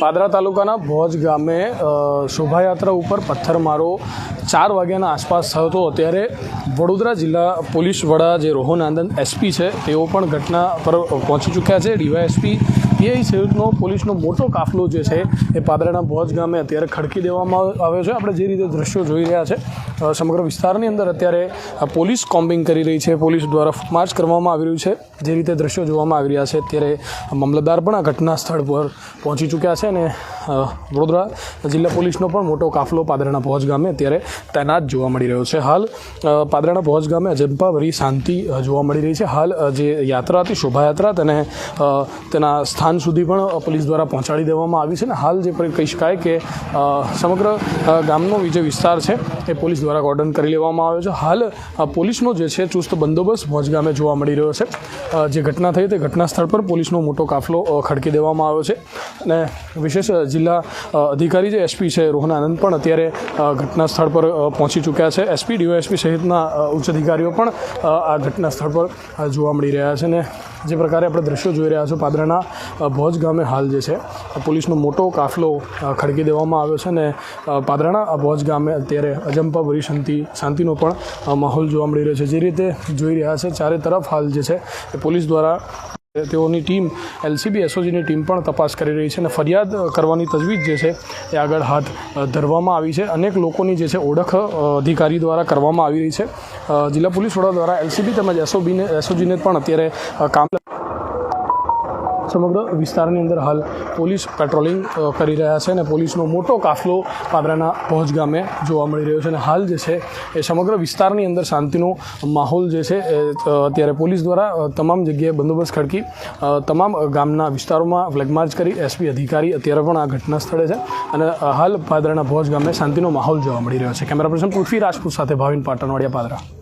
પાદરા તાલુકાના ભોજ ગામે શોભાયાત્રા ઉપર પથ્થરમારો ચાર વાગ્યાના આસપાસ થયો હતો. ત્યારે વડોદરા જિલ્લા પોલીસ વડા જે રોહન આનંદ એસપી છે, તેઓ પણ ઘટના પર પહોંચી ચૂક્યા છે. ડીવાયએસપી પીઆઈ સહિતનો પોલીસનો મોટો કાફલો જે છે, એ પાદરાના ભોજ ગામે અત્યારે ખડકી દેવામાં આવ્યો છે. આપણે જે રીતે દ્રશ્યો જોઈ રહ્યા છે સમગ્ર વિસ્તારની અંદર અત્યારે પોલીસ કોમ્બિંગ કરી રહી છે. પોલીસ દ્વારા માર્ચ કરવામાં આવી રહ્યું છે. જે રીતે દ્રશ્યો જોવામાં આવી રહ્યા છે, અત્યારે મામલતદાર પણ આ ઘટના સ્થળ પર પહોંચી ચૂક્યા છે અ, વડોદરા જિલ્લા પોલીસનો પણ મોટો કાફલો પાદરાના પહોંચ ગામે અત્યારે તૈનાત જોવા મળી રહ્યો છે. હાલ પાદરાના પહોંચ ગામે અજંપાભરી શાંતિ જોવા મળી રહી છે. હાલ જે યાત્રા હતી, શોભાયાત્રા, તેને તેના સ્થાન સુધી પણ પોલીસ દ્વારા પહોંચાડી દેવામાં આવી છે ને હાલ જે કહી શકાય કે સમગ્ર ગામનો જે વિસ્તાર છે એ પોલીસ દ્વારા કોર્ડન કરી લેવામાં આવ્યો છે. હાલ પોલીસનો જે છે ચુસ્ત બંદોબસ્ત ભોજ ગામે જોવા મળી રહ્યો છે. જે ઘટના થઈ તે ઘટના સ્થળ પર પોલીસનો મોટો કાફલો ખડકી દેવામાં આવ્યો છે અને વિશેષ જિલ્લા અધિકારી જે એસપી છે, રોહન આનંદ પણ અત્યારે ઘટના સ્થળ પર પહોંચી ચૂક્યા છે. એસપી ડીઓએસપી સહિતના ઉચ્ચ અધિકારીઓ પણ આ ઘટના સ્થળ પર જોવા મળી રહ્યા છે ને જે પ્રકારે આપણે દ્રશ્યો જોઈ રહ્યા છો, પાદરાના ભોજ ગામે હાલ જે છે પોલીસનો મોટો કાફલો ખડકી દેવામાં આવ્યો છે ને પાદરાના ભોજ ગામે અત્યારે અજંપા ભરી શાંતિ, શાંતિનો પણ માહોલ જોવા મળી રહ્યો છે. જે રીતે જોઈ રહ્યા છે, ચારે તરફ હાલ જે છે, એ પોલીસ દ્વારા તેઓની ટીમ એલસીબી એસઓજીની ટીમ પણ તપાસ કરી રહી છે અને ફરિયાદ કરવાની તજવીજ જે છે, એ આગળ હાથ ધરવામાં આવી છે. અનેક લોકોની જે છે, ઓળખ અધિકારી દ્વારા કરવામાં આવી રહી છે. જિલ્લા પોલીસ વડા દ્વારા એલસીબી તેમજ એસઓબીને એસઓજીને પણ અત્યારે કામ સમગ્ર વિસ્તારની અંદર હાલ પોલીસ પેટ્રોલિંગ કરી રહ્યા છે અને પોલીસનો મોટો કાફલો પાદરાના ભોજ ગામે જોવા મળી રહ્યો છે અને હાલ જે છે એ સમગ્ર વિસ્તારની અંદર શાંતિનો માહોલ જે છે એ અત્યારે પોલીસ દ્વારા તમામ જગ્યાએ બંદોબસ્ત ખડકી તમામ ગામના વિસ્તારોમાં ફ્લેગ કરી, એસપી અધિકારી અત્યારે પણ આ ઘટના સ્થળે છે અને હાલ પાદરાના ભોજ ગામે શાંતિનો માહોલ જોવા મળી રહ્યો છે. કેમેરા પર્સન પૃથ્વી રાજપૂત સાથે ભાવિન પાટણવાડિયા પાદરા.